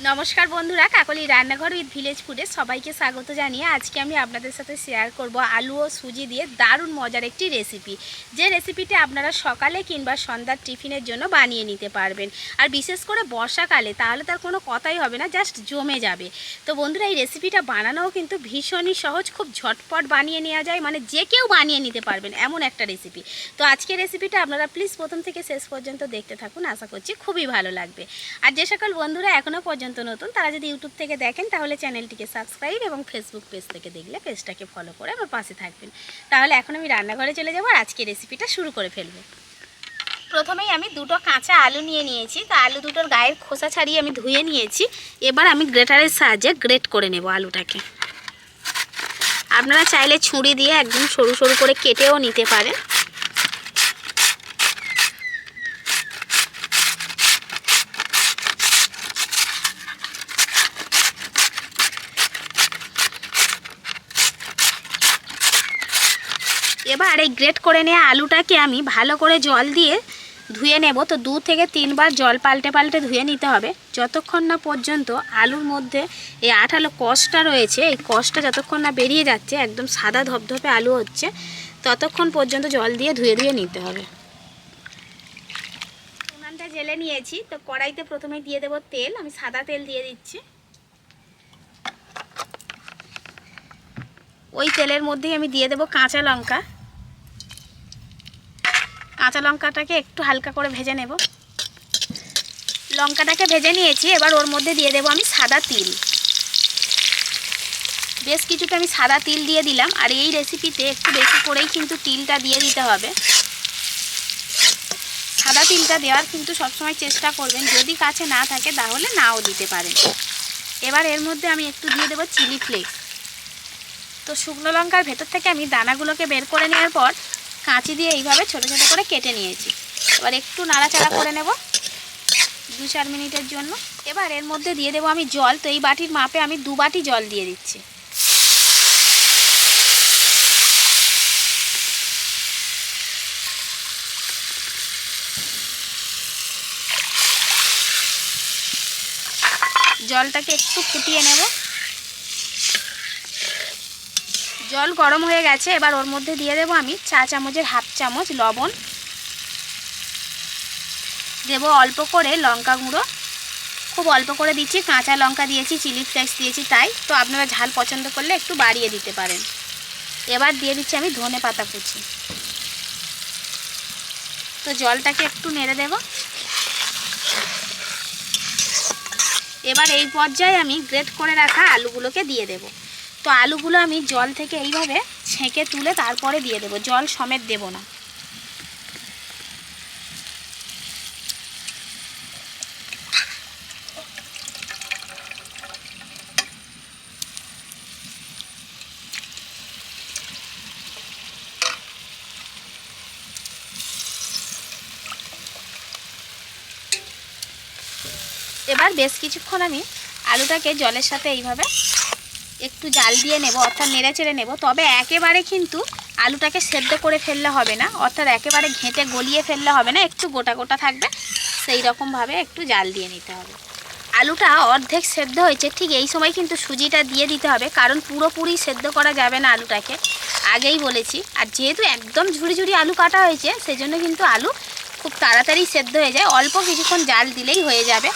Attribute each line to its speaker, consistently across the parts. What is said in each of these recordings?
Speaker 1: নমস্কার বন্ধুরা, কাকলি রান্নাঘর উইথ ভিলেজ ফুডে সবাইকে স্বাগত জানিয়ে আজকে আমি আপনাদের সাথে শেয়ার করব আলু ও সুজি দিয়ে দারুণ মজার একটি রেসিপি যে রেসিপিটি আপনারা সকালে কিংবা সন্ধ্যার টিফিনের জন্য বানিয়ে নিতে পারবেন। আর বিশেষ করে বর্ষাকালে তাহলে তার কোনো কথাই হবে না জাস্ট জমে যাবে। তো বন্ধুরা, এই রেসিপিটা বানানোও কিন্তু ভীষণই সহজ, খুব ঝটপট বানিয়ে নেওয়া যায় মানে যে কেউ বানিয়ে নিতে পারবেন এমন একটা রেসিপি তো আজকের রেসিপিটা আপনারা প্লিজ প্রথম থেকে শেষ পর্যন্ত দেখতে থাকুন, আশা করছি খুবই ভালো লাগবে। আর যে সকল বন্ধুরা এখনও পর্যন্ত নতুন, তারা যদি ইউটিউব থেকে দেখেন, তাহলে চ্যানেলটিকে সাবস্ক্রাইব এবং ফেসবুক পেজ থেকে দেখলে পেজটাকে ফলো করে আমার পাশে থাকবেন। তাহলে এখন আমি রান্নাঘরে চলে যাব আর আজকে রেসিপিটা শুরু করে ফেলব। প্রথমেই আমি দুটো কাঁচা আলু নিয়ে নিয়েছি। তো আলু দুটোর গায়ের খোসা ছাড়িয়ে আমি ধুয়ে নিয়েছি। এবার আমি গ্রেটারের সাহায্যে গ্রেট করে নেব আলুটাকে। আপনারা চাইলে ছুরি দিয়ে একদম সরু সরু করে কেটেও নিতে পারেন। এবার এই গ্রেট করে নেওয়া আলুটাকে আমি ভালো করে জল দিয়ে ধুয়ে নেব। তো দু থেকে তিনবার জল পাল্টে পাল্টে ধুয়ে নিতে হবে। যতক্ষণ না পর্যন্ত আলুর মধ্যে এই আঠালো কষটা রয়েছে, এই কষটা যতক্ষণ না বেরিয়ে যাচ্ছে, একদম সাদা ধপধপে আলু হচ্ছে, ততক্ষণ পর্যন্ত জল দিয়ে ধুয়ে ধুয়ে নিতে হবে। উনানটা জেলে নিয়েছি। তো কড়াইতে প্রথমে দিয়ে দেবো তেল। আমি সাদা তেল দিয়ে দিচ্ছি। ওই তেলের মধ্যেই আমি দিয়ে দেবো কাঁচা লঙ্কা। কাঁচা লঙ্কাটাকে একটু হালকা করে ভেজে নেব। লঙ্কাটাকে ভেজে নিয়েছি, এবার ওর মধ্যে দিয়ে দেবো আমি সাদা তিল। বেশ কিছুটা আমি সাদা তিল দিয়ে দিলাম, আর এই রেসিপিতে একটু বেশি করেই কিন্তু তিলটা দিয়ে দিতে হবে। সাদা তিলটা দেওয়ার কিন্তু সবসময় চেষ্টা করবেন, যদি কাছে না থাকে তাহলে নাও দিতে পারেন। এবার এর মধ্যে আমি একটু দিয়ে দেবো চিলি ফ্লেক্স। তো শুকনো লঙ্কার ভেতর থেকে আমি দানাগুলোকে বের করে নেওয়ার পর কাঁচি দিয়ে এইভাবে ছোটো ছোটো করে কেটে নিয়েছি। এবার একটু নাড়াচাড়া করে নেব দু চার মিনিটের জন্য। এবার এর মধ্যে দিয়ে দেবো আমি জল। তো এই বাটির মাপে আমি দু বাটি জল দিয়ে দিচ্ছি। জলটাকে একটু ফুটিয়ে নেব। জল গরম হয়ে গেছে, এবার ওর মধ্যে দিয়ে দেবো আমি চা চামচের হাফ চামচ লবণ। দেবো অল্প করে লঙ্কা গুঁড়ো। খুব অল্প করে দিচ্ছি, কাঁচা লঙ্কা দিয়েছি, চিলি ফ্লেক্স দিয়েছি তাই। তো আপনারা ঝাল পছন্দ করলে একটু বাড়িয়ে দিতে পারেন। এবার দিয়ে দিচ্ছি আমি ধনে পাতা কুচি। তো জলটাকে একটু নেড়ে দেব। এবার এই পর্যায়ে আমি গ্রেট করে রাখা আলুগুলোকে দিয়ে দেবো। তো আলুগুলো আমি জল থেকে এইভাবে ছেঁকে তুলে তারপরে দিয়ে দেবো। জল সমেত দেব না। এবার বেশ কিছুক্ষণ আমি আলুটাকে জলের সাথে এইভাবে একটু জাল দিয়ে নেব, অর্থাৎ নেড়ে চেড়ে নেব। তবে একেবারে কিন্তু আলুটাকে সেদ্ধ করে ফেললে হবে না, অর্থাৎ একেবারে ঘেঁটে গলিয়ে ফেললে হবে না, একটু গোটা গোটা থাকবে, সেই রকমভাবে একটু জাল দিয়ে নিতে হবে। আলুটা অর্ধেক সেদ্ধ হয়েছে, ঠিক এই সময় কিন্তু সুজিটা দিয়ে দিতে হবে, কারণ পুরোপুরি সেদ্ধ করা যাবে না আলুটাকে। আগেই বলেছি, আর যেহেতু একদম ঝুড়ি ঝুড়ি আলু কাটা হয়েছে, সেজন্য কিন্তু আলু খুব তাড়াতাড়ি সেদ্ধ হয়ে যায়, অল্প কিছুক্ষণ জাল দিলেই হয়ে যাবে।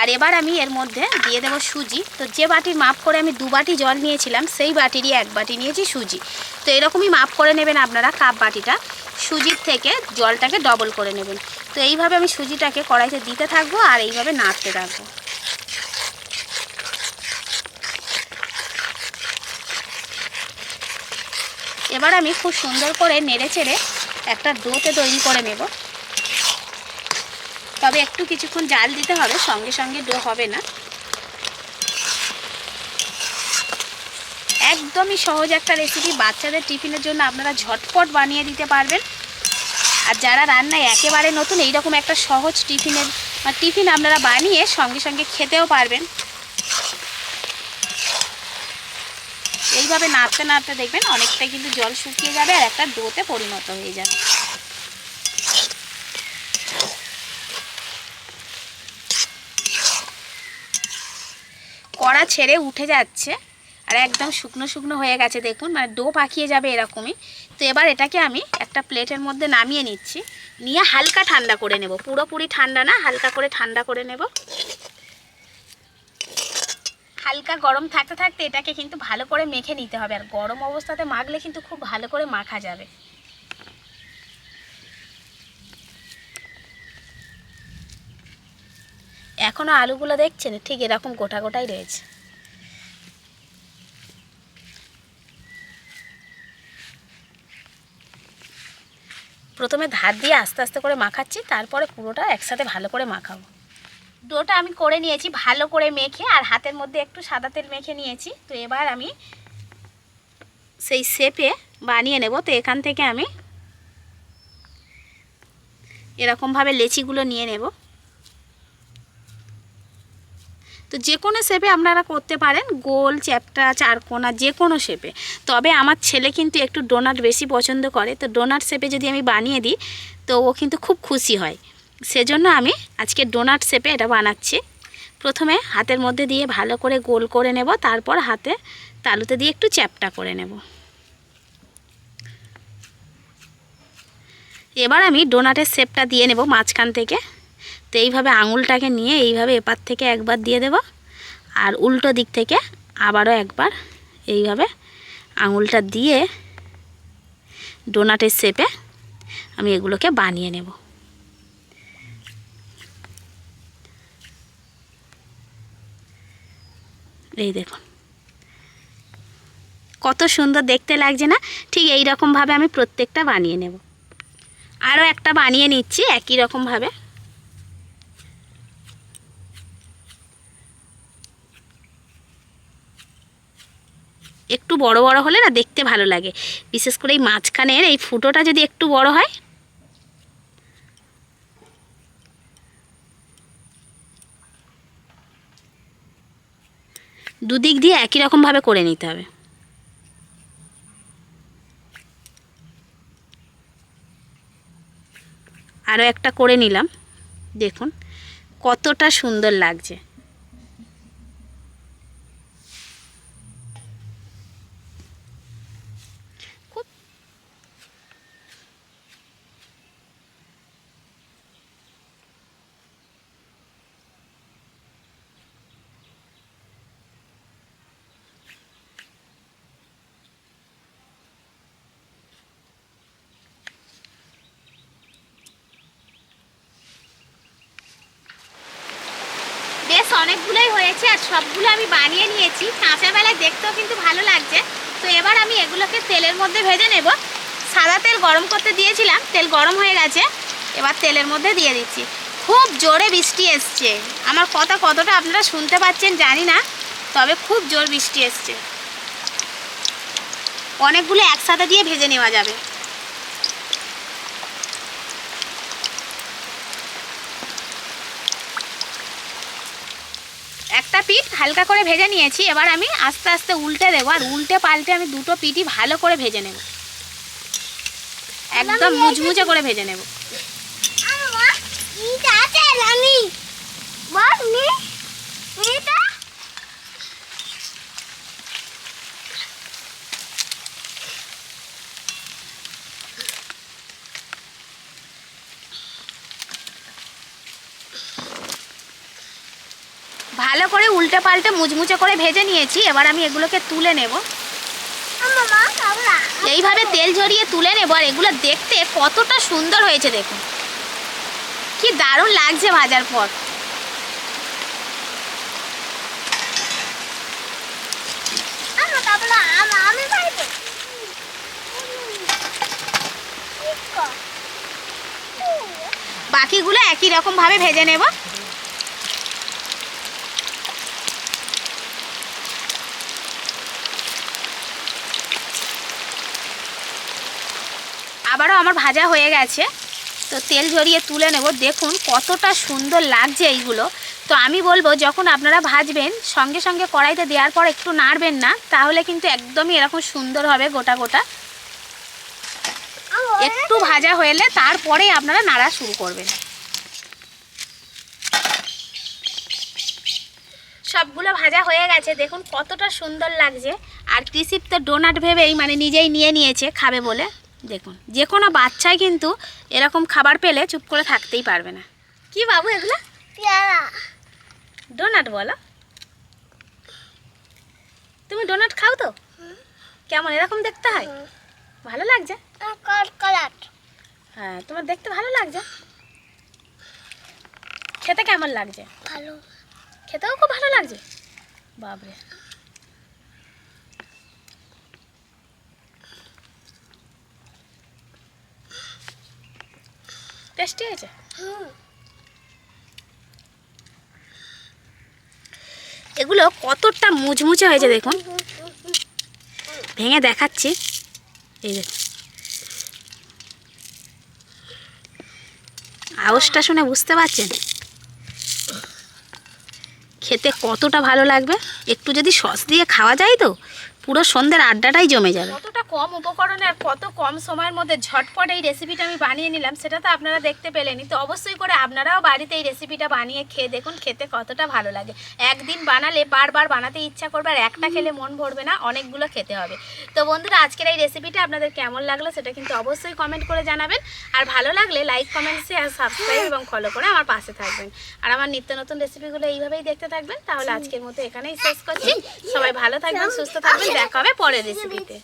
Speaker 1: আর এবার আমি এর মধ্যে দিয়ে দেবো সুজি। তো যে বাটির মাপ করে আমি দু বাটি জল নিয়েছিলাম, সেই বাটিরই এক বাটি নিয়েছি সুজি। তো এরকমই মাপ করে নেবেন আপনারা কাপ বাটিটা। সুজির থেকে জলটাকে ডবল করে নেবেন। তো এইভাবে আমি সুজিটাকে কড়াইতে দিতে থাকব আর এইভাবে নাড়তে থাকব। এবার আমি খুব সুন্দর করে নেড়ে চেড়ে একটা ডোতে তৈরি করে নেব। তবে একটু কিছুক্ষণ জাল দিতে হবে, সঙ্গে সঙ্গে ডো হবে না। একদমই সহজ একটা রেসিপি বাচ্চাদের টিফিনের জন্য আপনারা ঝটপট বানিয়ে দিতে পারবেন। আর যারা রান্নায় একেবারে নতুন, এইরকম একটা সহজ টিফিনের টিফিন আপনারা বানিয়ে সঙ্গে সঙ্গে খেতেও পারবেন। এইভাবে নাড়তে নাড়তে দেখবেন অনেকটা কিন্তু জল শুকিয়ে যাবে আর একটা ডোতে পরিণত হয়ে যাবে। ছেড়ে উঠে যাচ্ছে। আর একদম শুকনো শুকনো হয়ে গেছে, দেখুন মানে ডো পাকিয়ে যাবে এরকমই। তো এবার এটাকে আমি একটা প্লেটের মধ্যে নামিয়ে নিচ্ছি। নিয়ে হালকা ঠান্ডা করে নেব, পুরোপুরি ঠান্ডা না, হালকা করে ঠান্ডা করে নেব। হালকা গরম থাকতে থাকতে এটাকে কিন্তু ভালো করে মেখে নিতে হবে। আর গরম অবস্থাতে মাখলে কিন্তু খুব ভালো করে মাখা যাবে। এখনও আলুগুলো দেখছেন? ঠিক এরকম গোটা গোটাই রয়েছে। প্রথমে ধার দিয়ে আস্তে আস্তে করে মাখাচ্ছি, তারপরে পুরোটা একসাথে ভালো করে মাখাবো। ডোটা আমি করে নিয়েছি, ভালো করে মেখে, আর হাতের মধ্যে একটু সাদা তেল মেখে নিয়েছি। তো এবার আমি সেই শেপে বানিয়ে নেব। তো এখান থেকে আমি এরকমভাবে লেচিগুলো নিয়ে নেব। তো যে কোনো শেপে আপনারা করতে পারেন। গোল, চ্যাপটা, চারকোনা, যে কোনো শেপে তবে আমার ছেলে কিন্তু একটু ডোনাট বেশি পছন্দ করে। তো ডোনাট শেপে যদি আমি বানিয়ে দিই, তো ও কিন্তু খুব খুশি হয়। সেজন্য আমি আজকে ডোনাট শেপে এটা বানাচ্ছি। প্রথমে হাতের মধ্যে দিয়ে ভালো করে গোল করে নেব। তারপর হাতে তালুতে দিয়ে একটু চ্যাপটা করে নেব। এবার আমি ডোনাটের শেপটা দিয়ে নেব মাঝখান থেকে। তো এইভাবে আঙুলটাকে নিয়ে এইভাবে এপার থেকে একবার দিয়ে দেব। আর উল্টো দিক থেকে আবারও একবার এইভাবে আঙুলটা দিয়ে ডোনাটের শেপে আমি এগুলোকে বানিয়ে নেব। এই দেখুন। কত সুন্দর দেখতে লাগছে না? ঠিক এই রকমভাবে আমি প্রত্যেকটা বানিয়ে নেব। আরও একটা বানিয়ে নিচ্ছি, একই রকমভাবে। একটু বড় বড় হলে না দেখতে ভালো লাগে। বিশেষ করে এই মাঝখানের এই ফুটোটা যদি একটু বড় হয়। দুদিক দিয়ে একই রকমভাবে করে নিতে হবে। আরও একটা করে নিলাম। দেখুন কতটা সুন্দর লাগছে খুব বেশ অনেকগুলোই হয়েছে আর সবগুলো আমি বানিয়ে নিয়েছি। কাঁচাবেলায় দেখতেও কিন্তু ভালো লাগছে। তো এবার আমি এগুলোকে তেলের মধ্যে ভেজে নেব। সাদা তেল গরম করতে দিয়েছিলাম, তেল গরম হয়ে গেছে। এবার তেলের মধ্যে দিয়ে দিচ্ছি। খুব জোরে বৃষ্টি এসছে। আমার কথা কতটা আপনারা শুনতে পাচ্ছেন জানি না, তবে খুব জোর বৃষ্টি এসছে। অনেকগুলো একসাথে দিয়ে ভেজে নেওয়া যাবে একটা পিঠ হালকা করে ভেজে নিয়েছি এবার আমি আস্তে আস্তে উল্টে দেবো আর উল্টে পাল্টে আমি দুটো পিঠই ভালো করে ভেজে নেব। একদম মুচমুচে করে ভেজে নেব ভালো করে উল্টে পাল্টে মুচমুচে করে ভেজে নিয়েছি এবার আমি এগুলোকে তুলে নেব। এইভাবে তেল ঝরিয়ে তুলে নেব আর এগুলো দেখতে কতটা সুন্দর হয়েছে দেখুন। কি দারুণ লাগছে ভাজার পর। বাকিগুলো একই রকম ভাবে ভেজে নেব। আবারও আমার ভাজা হয়ে গেছে। তো তেল ঝরিয়ে তুলে নেব। দেখুন কতটা সুন্দর লাগছে এইগুলো। তো আমি বলব, যখন আপনারা ভাজবেন, সঙ্গে সঙ্গে কড়াইতে দেওয়ার পর একটু নাড়বেন না, তাহলে কিন্তু একদমই এরকম সুন্দর হবে গোটা গোটা। একটু ভাজা হলে তারপরেই আপনারা নাড়া শুরু করবেন। সবগুলো ভাজা হয়ে গেছে। দেখুন কতটা সুন্দর লাগছে। আর কৃষিপ তো ডোনাট ভেবেই মানে নিজেই নিয়ে নিয়েছে, খাবে বলে। দেখুন যে কোনো বাচ্চাই কিন্তু এরকম খাবার পেলে চুপ করে থাকতেই পারবে না। কি বাবু এগুলো?
Speaker 2: পেয়ারা।
Speaker 1: ডোনাট বলো। তুমি ডোনাট খাও তো? কেমন এরকম দেখতে হয়? ভালো লাগছে? হ্যাঁ তোমার দেখতে ভালো লাগছে? খেতে কেমন লাগছে?
Speaker 2: ভালো।
Speaker 1: খেতেও খুব ভালো লাগছে? বাবরে টেস্টি হয়েছে? এগুলো কতটা মুচমুচে হয়েছে দেখুন। ভেঙে দেখাচ্ছি। এই দেখুন আওয়াজটা শুনে বুঝতে পারছেন? খেতে কতটা ভালো লাগবে? একটু যদি সস দিয়ে খাওয়া যায় তো পুরো সন্ধ্যের আড্ডাটাই জমে যাবে। কম উপকরণে আর কত কম সময়ের মধ্যে ঝটপট এই রেসিপিটা আমি বানিয়ে নিলাম, সেটা তো আপনারা দেখতে পেলেনই। তো অবশ্যই করে আপনারাও বাড়িতে এই রেসিপিটা বানিয়ে খেয়ে দেখুন, খেতে কতটা ভালো লাগে। একদিন বানালে বারবার বানাতে ইচ্ছা করবে আর একটা খেলে মন ভরবে না, অনেকগুলো খেতে হবে। তো বন্ধুরা, আজকের এই রেসিপিটা আপনাদের কেমন লাগল সেটা কিন্তু অবশ্যই কমেন্ট করে জানাবেন। আর ভালো লাগলে লাইক কমেন্ট শেয়ার সাবস্ক্রাইব এবং ফলো করে আমার পাশে থাকবেন। আর আমার নিত্য নতুন রেসিপিগুলো এইভাবেই দেখতে থাকবেন। তাহলে আজকের মতো এখানেই শেষ করছি। সবাই ভালো থাকবেন, সুস্থ থাকবেন। দেখা হবে পরের রেসিপিতে